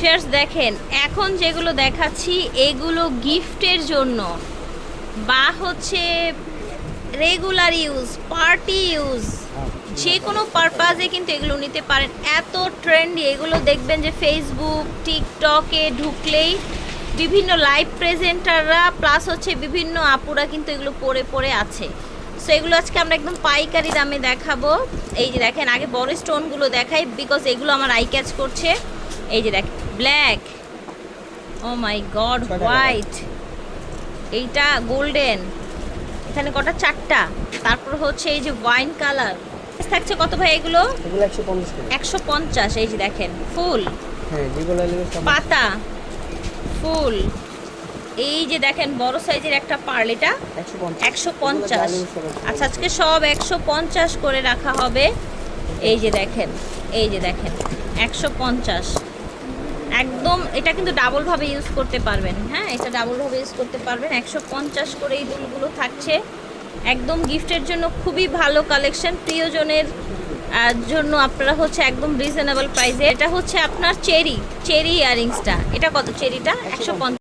Fairs দেখেন, এখন যেগুলো দেখাচ্ছি, এগুলো গিফটের জন্য। বা হচ্ছে রেগুলার ইউজ পার্টি ইউজ যে কোনো পারপাজে কিন্তু এগুলো নিতে পারেন। এত ট্রেন্ডি এগুলো দেখবেন যে ফেসবুক টিকটকে ঢুকলেই বিভিন্ন লাইভ প্রেজেন্টাররা প্লাস হচ্ছে বিভিন্ন আপুরা কিন্তু এগুলো পরে পরে আছে। সো এগুলো আজকে আমরা একদম পাইকারি দামে দেখাবো। এই যে দেখেন, আগে বড় স্টোনগুলো দেখাই বিকজ এগুলো আমার আই ক্যাচ করছে। এই যে দেখেন। Black. Oh my god white. এইটা গোল্ডেন। এখানে কটা? চারটা। তারপর হচ্ছে এই যে ওয়াইন কালার। থাকছে কত ভাই এগুলো? একশো পঞ্চাশ এই যে দেখেন ফুল। হ্যাঁ পাতা ফুল। এই যে দেখেন বড় সাইজের একটা পার্ল এটা একশো পঞ্চাশ। আচ্ছা আজকে সব একশো পঞ্চাশ করে রাখা হবে। এই যে দেখেন এই যে দেখেন একশো পঞ্চাশ। একদম, এটা কিন্তু ডাবলভাবে ইউজ করতে পারবেন। হ্যাঁ এটা ডাবলভাবে ইউজ করতে পারবেন। একশো পঞ্চাশ করে এই দুলগুলো থাকছে। একদম গিফটের জন্য খুবই ভালো কালেকশন প্রিয়জনের জন্য আপনারা হচ্ছে একদম রিজনেবল প্রাইসে এটা হচ্ছে আপনার চেরি চেরি ইয়ারিংসটা এটা কত? চেরিটা একশো পঞ্চাশ।